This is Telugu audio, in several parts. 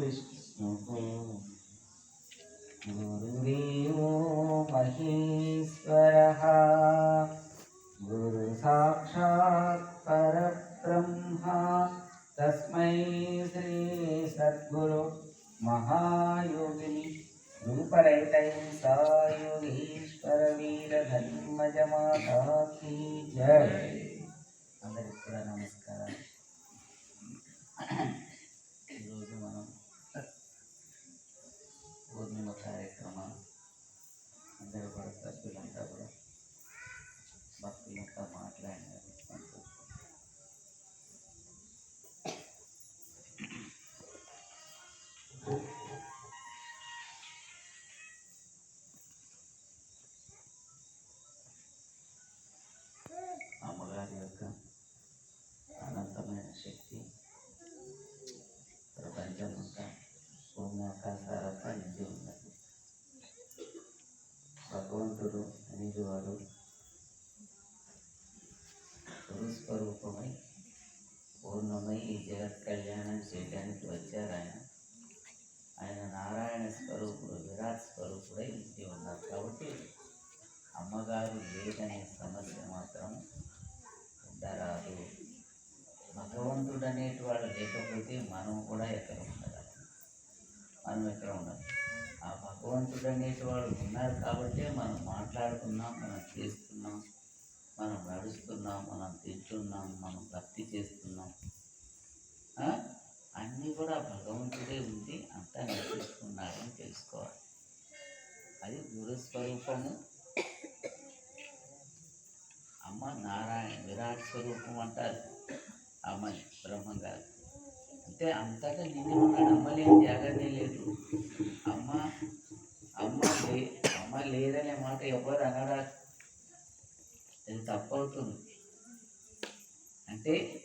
विष्णुः गुरुदेवो महेश्वरः गुरुसाक्षात् परब्रह्मा तस्मै श्रीसद्गुरु महायोगिनि रूपरहितैः जय స్వరూపమై పూర్ణమై ఈ జగత్ కళ్యాణం చేయడానికి వచ్చారు ఆయన. ఆయన నారాయణ స్వరూపుడు విరాట్ స్వరూపుడై ఇంటి ఉన్నారు. కాబట్టి అమ్మగారు లేదనే సమస్య మాత్రం ఉండరాదు. భగవంతుడు అనేటి వాళ్ళు లేకపోతే మనం కూడా ఎక్కడ ఉండరాదు. మనం ఎక్కడ ఉండాలి ఆ భగవంతుడు అనేటి వాళ్ళు ఉన్నారు కాబట్టే మనం మాట్లాడుకున్నాం మనం చేస్తున్నాం. చేస్తున్నాం మనం తింటున్నాం మనం భక్తి చేస్తున్నాం. ఆ? అన్నీ కూడా భగవంతుడే ఉంది అంతా నడిపిస్తున్నాడని తెలుసుకోవాలి. అది గురుస్వరూపము. అమ్మ నారాయణ విరాట్ స్వరూపం అంటారు. అమ్మని బ్రహ్మంగారు అంటే అంతటా నిండి ఉన్నాడు. అమ్మ లేని త్యాగమే లేదు. అమ్మ అమ్మ లే అమ్మ లేదనే మాట ఎవరు అనడా ఇది తప్పవుతుంది అంటే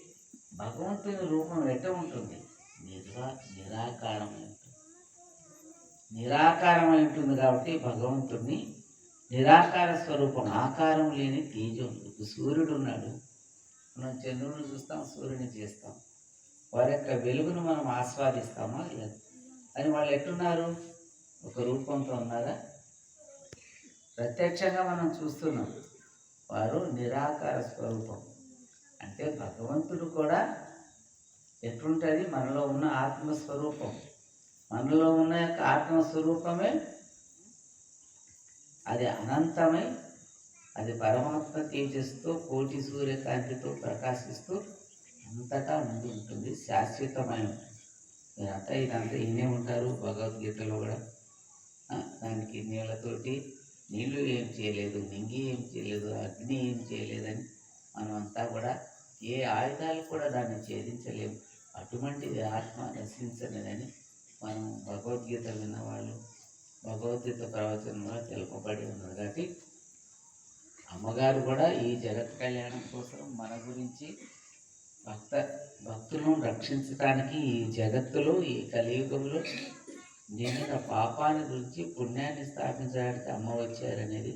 భగవంతుని రూపం ఎట్ట ఉంటుంది? నిరా నిరాకారమై ఉంటుంది. నిరాకారమై ఉంటుంది కాబట్టి భగవంతుడిని నిరాకార స్వరూపం ఆకారం లేని తేజం. ఇప్పుడు సూర్యుడు ఉన్నాడు. మనం చంద్రుడిని చూస్తాం సూర్యుని చేస్తాం. వారి యొక్క వెలుగును మనం ఆస్వాదిస్తామా లేదు? అని వాళ్ళు ఎట్టున్నారు ఒక రూపంతో ఉన్నారా? ప్రత్యక్షంగా మనం చూస్తున్నాం. వారు నిరాకార స్వరూపం. అంటే భగవంతుడు కూడా ఎట్లుంటుంది? మనలో ఉన్న ఆత్మస్వరూపం. మనలో ఉన్న యొక్క ఆత్మస్వరూపమే అది అనంతమై అది పరమాత్మ తేజస్తో కోటి సూర్యకాంతితో ప్రకాశిస్తూ అంతటా ఉండి ఉంటుంది శాశ్వతమైన. ఉంటుంది మీరంతా ఇదంతా ఇన్నే ఉంటారు భగవద్గీతలో కూడా. దానికి నీళ్ళతోటి నీళ్ళు ఏం చేయలేదు నింగి ఏం చేయలేదు అగ్ని ఏం చేయలేదని. మనమంతా కూడా ఏ ఆయుధాలు కూడా దాన్ని ఛేదించలేము. అటువంటిది ఆత్మ నశించలేదని మనం భగవద్గీత విన్నవాళ్ళు భగవద్గీత ప్రవచనంలో తెలుపబడి ఉన్నది కాబట్టి అమ్మగారు కూడా ఈ జగత్ కళ్యాణం కోసం మన గురించి భక్త భక్తులను రక్షించడానికి ఈ జగత్తులో ఈ కలియుగంలో నిండిన పాపాన్ని గురించి పుణ్యాన్ని స్థాపించడానికి అమ్మ వచ్చారనేది